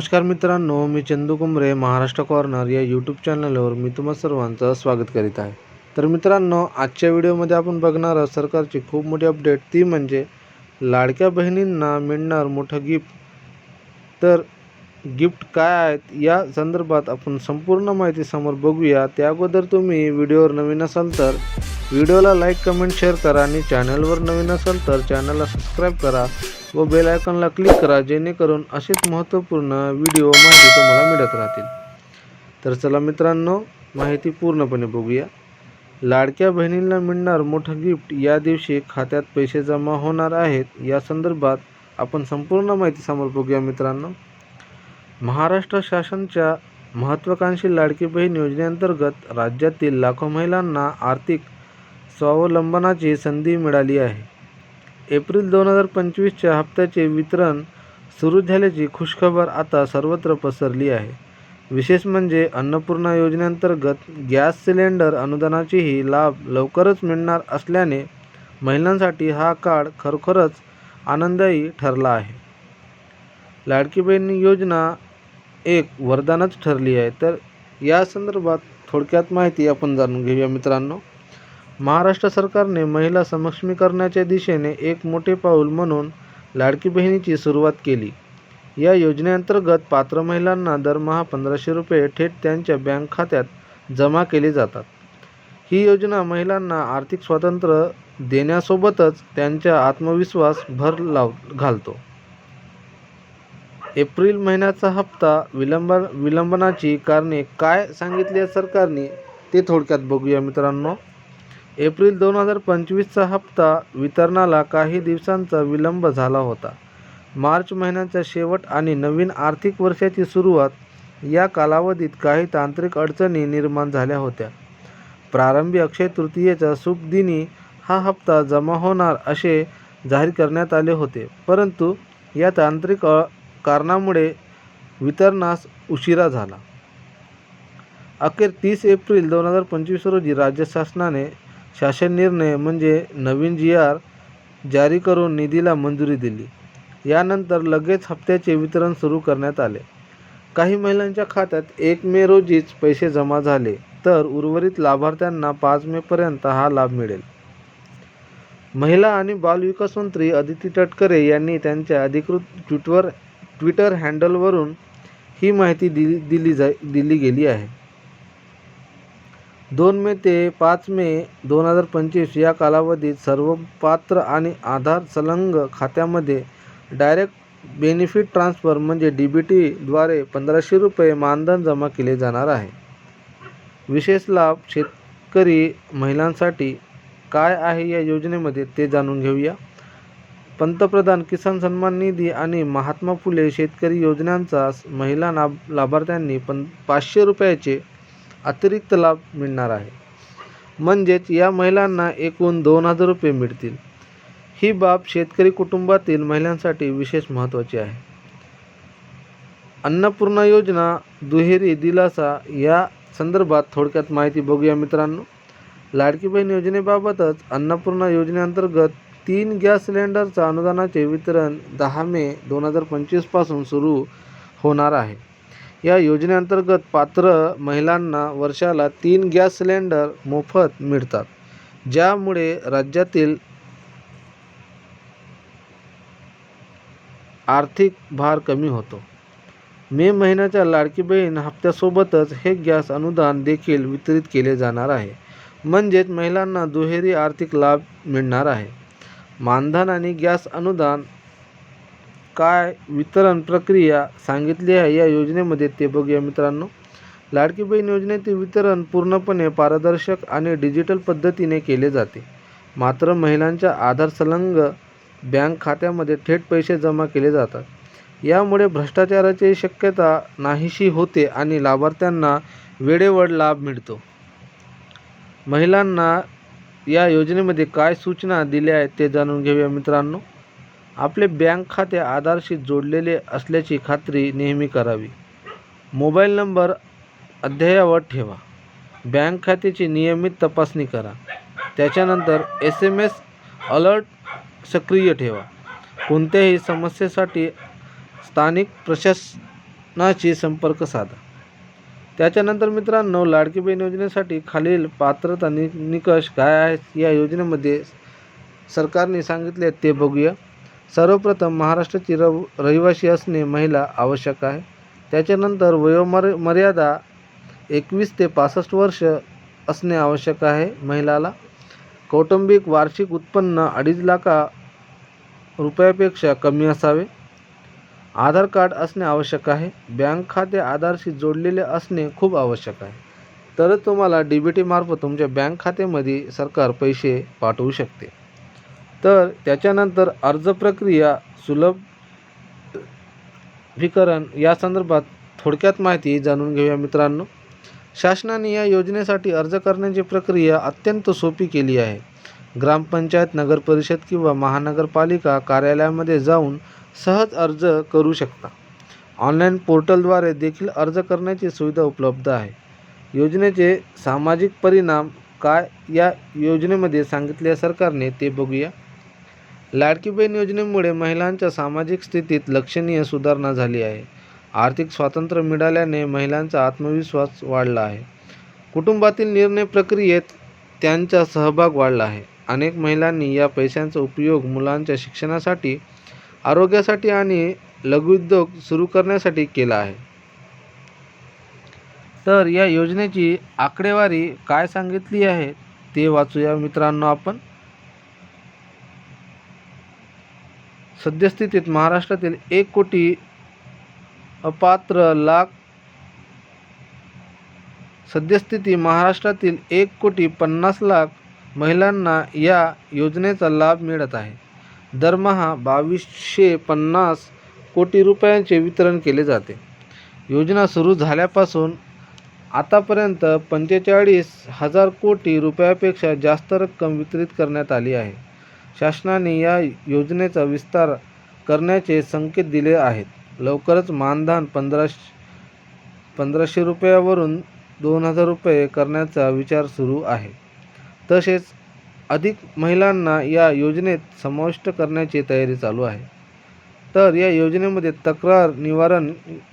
नमस्कार मित्रांनो मी चंदू कुंबरे महाराष्ट्र कॉर्नर या यूट्यूब चॅनलवर मी तुम्हा सर्वांचं स्वागत करीत आहे. तर मित्रांनो आजच्या व्हिडिओमध्ये आपण बघणार आहोत सरकारची खूप मोठी अपडेट ती म्हणजे लाडक्या बहिणींना मिळणार मोठं गिफ्ट तर गिफ्ट काय आहेत या संदर्भात आपण संपूर्ण माहिती समोर बघूया. त्या अगोदर तुम्ही व्हिडिओवर नवीन असाल तर व्हिडिओला लाईक कमेंट शेअर करा आणि चॅनलवर नवीन असाल तर चॅनलला सबस्क्राईब करा. व बेल आयकॉनला क्लिक करा जेणेकरून असेच महत्त्वपूर्ण व्हिडिओ माहिती तुम्हाला मिळत राहतील. तर चला मित्रांनो माहिती पूर्णपणे बघूया. लाडक्या बहिणींना मिळणार मोठं गिफ्ट या दिवशी खात्यात पैसे जमा होणार आहेत. या संदर्भात आपण संपूर्ण माहिती समोर बघूया मित्रांनो. महाराष्ट्र शासनच्या महत्त्वाकांक्षी लाडकी बहीण योजनेअंतर्गत राज्यातील लाखो महिलांना आर्थिक स्वावलंबनाची संधी मिळाली आहे. एप्रिल दोन हजार पंचवीसच्या हप्त्याचे वितरण सुरू झाल्याची खुशखबर आता सर्वत्र पसरली आहे. विशेष म्हणजे अन्नपूर्णा योजनेअंतर्गत गॅस सिलेंडर अनुदानाचीही लाभ लवकरच मिळणार असल्याने महिलांसाठी हा काळ खरोखरच आनंददायी ठरला आहे. लाडकी बहीण योजना एक वरदानच ठरली आहे. तर या संदर्भात थोडक्यात माहिती आपण जाणून घेऊया मित्रांनो. महाराष्ट्र सरकारने महिला सक्षमीकरणाच्या दिशेने एक मोठे पाऊल म्हणून लाडकी बहिणीची सुरुवात केली. या योजनेअंतर्गत पात्र महिलांना दरमहा पंधराशे रुपये थेट त्यांच्या बँक खात्यात जमा केले जातात. ही योजना महिलांना आर्थिक स्वातंत्र्य देण्यासोबतच त्यांचा आत्मविश्वास भर लाव घालतो. एप्रिल महिन्याचा हप्ता विलंब विलंबनाची कारणे काय सांगितली आहे सरकारने ते थोडक्यात बघूया मित्रांनो. एप्रिल दोन हजार पंचवीसचा हप्ता वितरणाला काही दिवसांचा विलंब झाला होता. मार्च महिन्याचा शेवट आणि नवीन आर्थिक वर्षाची सुरुवात या कालावधीत काही तांत्रिक अडचणी निर्माण झाल्या होत्या. प्रारंभी अक्षय तृतीयेच्या शुभदिनी हा हप्ता जमा होणार असे जाहीर करण्यात आले होते परंतु या तांत्रिक कारणामुळे वितरणास उशिरा झाला. अखेर तीस एप्रिल दोन हजार पंचवीस रोजी राज्य शासनाने शासन निर्णय म्हणजे नवीन जी आर जारी करून निधीला मंजुरी दिली. यानंतर लगेच हप्त्याचे वितरण सुरू करण्यात आले. काही महिलांच्या खात्यात एक मे रोजीच पैसे जमा झाले तर उर्वरित लाभार्थ्यांना पाच मेपर्यंत हा लाभ मिळेल. महिला आणि बालविकास मंत्री अदिती तटकरे यांनी त्यांच्या अधिकृत ट्विटवर ट्विटर हँडलवरून ही माहिती दिली दिली जा दिली गेली आहे. दोन मे ते पाच मे दोन हजार पंचवीस या कालावधीत सर्व पात्र आणि आधार संलग्न खात्यामध्ये डायरेक्ट बेनिफिट ट्रान्सफर म्हणजे डी बी टीद्वारे पंधराशे रुपये मानधन जमा केले जाणार आहे. विशेष लाभ शेतकरी महिलांसाठी काय आहे या योजनेमध्ये ते जाणून घेऊया. पंतप्रधान किसान सन्मान निधी आणि महात्मा फुले शेतकरी योजनांचा महिला लाभ लाभार्थ्यांनी पण पाचशे रुपयाचे अतिरिक्त लाभ मिळणार आहे. म्हणजेच या महिलांना एकूण दोन हजार रुपये मिळतील. ही बाब शेतकरी कुटुंबातील महिलांसाठी विशेष महत्त्वाची आहे. अन्नपूर्णा योजना दुहेरी दिलासा या संदर्भात थोडक्यात माहिती बघूया मित्रांनो. लाडकी बहीण योजनेबाबतच अन्नपूर्णा योजनेअंतर्गत तीन गॅस सिलेंडरचा अनुदानाचे वितरण दहा मे दोन हजार पंचवीसपासून सुरू होणार आहे. या योजनेअंतर्गत पात्र महिलांना वर्षाला तीन गॅस सिलेंडर मोफत मिळतात ज्यामुळे राज्यातील आर्थिक भार कमी होतो. मे महिन्याच्या लाडकी बहीण हप्त्यासोबतच हे गॅस अनुदान देखील वितरित केले जाणार आहे. म्हणजेच महिलांना दुहेरी आर्थिक लाभ मिळणार आहे. मानधन आणि गॅस अनुदान काय वितरण प्रक्रिया सांगितली आहे या योजनेमध्ये ते बघूया मित्रांनो. लाडकी बहीण योजनेचे वितरण पूर्णपणे पारदर्शक आणि डिजिटल पद्धतीने केले जाते. मात्र महिलांच्या आधार संलग्न बँक खात्यामध्ये थेट पैसे जमा केले जातात. यामुळे भ्रष्टाचाराची शक्यता नाहीशी होते आणि लाभार्थ्यांना वेळेवर लाभ मिळतो. महिलांना या योजनेमध्ये काय सूचना दिल्या आहेत ते जाणून घेऊया मित्रांनो. आपले बँक खाते आधारशी जोडलेले असल्याची खात्री नेहमी करावी. मोबाईल नंबर अद्ययावत ठेवा. बँक खात्याची नियमित तपासणी करा. त्याच्यानंतर एस एम एस अलर्ट सक्रिय ठेवा. कोणत्याही समस्येसाठी स्थानिक प्रशासनाशी संपर्क साधा. त्याच्यानंतर मित्रांनो लाडकी बहीण योजनेसाठी खालील पात्रता नि निकष काय आहेत या योजनेमध्ये सरकारने सांगितले ते बघूया. सर्वप्रथम महाराष्ट्राची रव रहिवासी असणे महिला आवश्यक आहे. त्याच्यानंतर वयोमर मर्यादा एकवीस ते पासष्ट वर्ष असणे आवश्यक आहे महिलाला. कौटुंबिक वार्षिक उत्पन्न अडीच लाखा रुपयापेक्षा कमी असावे. आधार कार्ड असणे आवश्यक आहे. बँक खाते आधारशी जोडलेले असणे खूप आवश्यक आहे. तरच तुम्हाला डी बी टीमार्फत तुमच्या बँक खात्यामध्ये सरकार पैसे पाठवू शकते. तर त्याच्यानंतर अर्ज प्रक्रिया सुलभ विकरण या संदर्भात थोडक्यात माहिती जाणून घेऊया मित्रांनो. शासनाने या योजनेसाठी अर्ज करण्याची प्रक्रिया अत्यंत सोपी केली आहे. ग्रामपंचायत नगरपरिषद किंवा महानगरपालिका कार्यालयामध्ये जाऊन सहज अर्ज करू शकता. ऑनलाईन पोर्टलद्वारे देखील अर्ज करण्याची सुविधा उपलब्ध आहे. योजनेचे सामाजिक परिणाम काय या योजनेमध्ये सांगितले सरकारने ते बघूया. लाडकी बहीण योजनेमुळे महिलांच्या सामाजिक स्थितीत लक्षणीय सुधारणा झाली आहे. आर्थिक स्वातंत्र्य मिळाल्याने महिलांचा आत्मविश्वास वाढला आहे. कुटुंबातील निर्णय प्रक्रियेत त्यांचा सहभाग वाढला आहे. अनेक महिलांनी या पैशांचा उपयोग मुलांच्या शिक्षणासाठी आरोग्यासाठी आणि लघुउद्योग सुरू करण्यासाठी केला आहे. तर या योजनेची आकडेवारी काय सांगितली आहे ते वाचूया मित्रांनो आपण. सद्यस्थितीत महाराष्ट्रातील एक कोटी अपात्र लाख सद्यस्थिती महाराष्ट्रातील एक कोटी पन्नास लाख महिलांना या योजनेचा लाभ मिळत आहे. दरमहा बावीसशे पन्नास कोटी रुपयांचे वितरण केले जाते. योजना सुरू झाल्यापासून आतापर्यंत पंचेचाळीस हजार कोटी रुपयापेक्षा जास्त रक्कम वितरित करण्यात आली आहे. शासनाने या योजनेचा विस्तार करण्याचे संकेत दिले आहेत. लवकरच मानधन पंधराशे पंधराशे रुपयावरून दोन हजार रुपये करण्याचा विचार सुरू आहे. तसेच अधिक महिलांना या योजनेत समाविष्ट करण्याची तयारी चालू आहे. तर या योजनेमध्ये तक्रार निवारण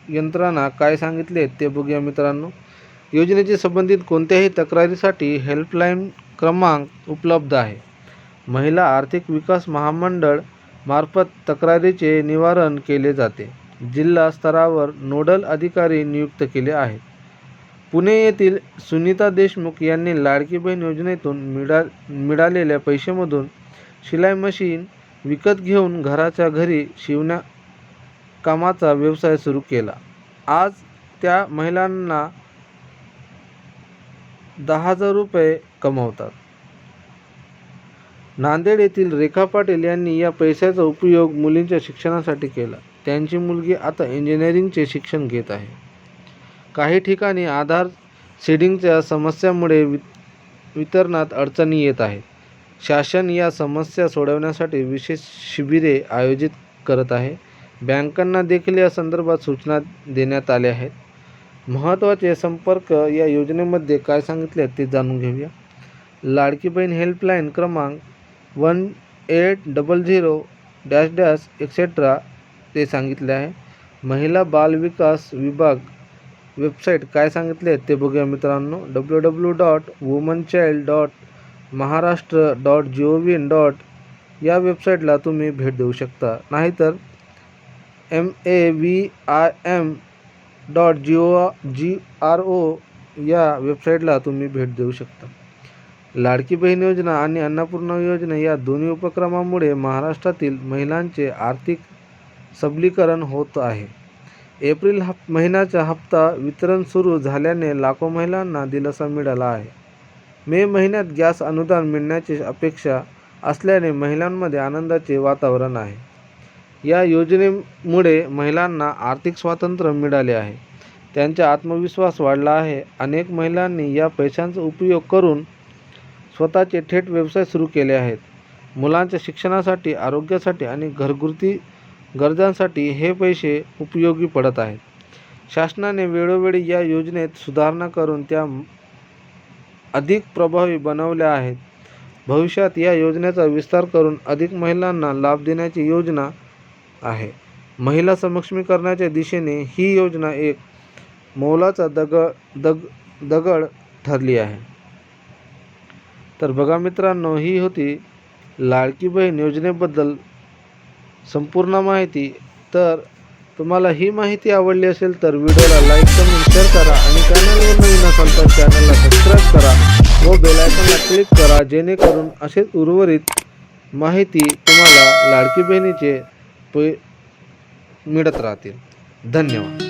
यंत्रणा काय सांगितले ते बघूया मित्रांनो. योजनेशी संबंधित कोणत्याही तक्रारीसाठी हेल्पलाईन क्रमांक उपलब्ध आहे. महिला आर्थिक विकास महामंडळ मार्फत तक्रारीचे निवारण केले जाते. जिल्हा स्तरावर नोडल अधिकारी नियुक्त केले आहेत. पुणे येथील सुनीता देशमुख यांनी लाडकी बहीण योजनेतून मिळा मिळालेल्या पैशामधून शिलाई मशीन विकत घेऊन घराच्या घरी शिवण्या कामाचा व्यवसाय सुरू केला. आज त्या महिलांना दहा हजार रुपये कमवतात. नांदेड येथील रेखा पाटील यांनी या पैशाचा उपयोग मुलींच्या शिक्षणासाठी केला. त्यांची मुलगी आता इंजिनिअरिंगचे शिक्षण घेत आहे. काही ठिकाणी आधार सीडिंगच्या समस्यामुळे वि वितरणात अडचणी येत आहेत. शासन या समस्या सोडवण्यासाठी विशेष शिबिरे आयोजित करत आहे. बँकांना देखील या संदर्भात सूचना देण्यात आल्या आहेत. महत्त्वाचे संपर्क या योजनेमध्ये काय सांगितले आहेत ते जाणून घेऊया. लाडकी बहीण हेल्पलाईन क्रमांक one eight double zero dash dash etcetera ते सांगितले आहे. महिला बाल विकास विभाग वेबसाईट काय सांगितले आहेत ते बघूया मित्रांनो. W W dot woman child dot Maharashtra dot G O V dot या वेबसाईटला तुम्ही भेट देऊ शकता. नाहीतर M A V I M dot G O G R O या वेबसाईटला तुम्ही भेट देऊ शकता. लाडकी बहीण योजना आणि अन्नपूर्णा योजना या दोन्ही उपक्रमामुळे महाराष्ट्रातील महिलांचे आर्थिक सबलीकरण होत आहे. एप्रिल हप महिन्याचा हप्ता वितरण सुरू झाल्याने लाखो महिलांना दिलासा मिळाला आहे. मे महिन्यात गॅस अनुदान मिळण्याची अपेक्षा असल्याने महिलांमध्ये आनंदाचे वातावरण आहे. या योजनेमुळे महिलांना आर्थिक स्वातंत्र्य मिळाले आहे. त्यांचा आत्मविश्वास वाढला आहे. अनेक महिलांनी या पैशांचा उपयोग करून स्वतःचे थेट व्यवसाय सुरू केले आहेत. मुलांच्या शिक्षणासाठी आरोग्यासाठी आणि घरगुती गरजांसाठी हे पैसे उपयोगी पडत आहेत. शासनाने वेळोवेळी या योजनेत सुधारणा करून त्या अधिक प्रभावी बनवल्या आहेत. भविष्यात या योजनेचा विस्तार करून अधिक महिलांना लाभ देण्याची योजना आहे. महिला सक्षमीकरणाच्या दिशेने ही योजना एक मौलाचा दग दग दगड ठरली आहे. तर बघा मित्रांनो ही होती लाडकी बहीण योजनेबद्दल संपूर्ण माहिती. तर तुम्हाला ही माहिती आवडली असेल तर व्हिडिओला लाईक कमेंट शेअर करा आणि चॅनलवर नवीन असाल तर चॅनलला सबस्क्राईब करा व बेलायकनला क्लिक करा जेणेकरून असेच उर्वरित माहिती तुम्हाला लाडकी बहिणीचे पै मिळत राहतील. धन्यवाद.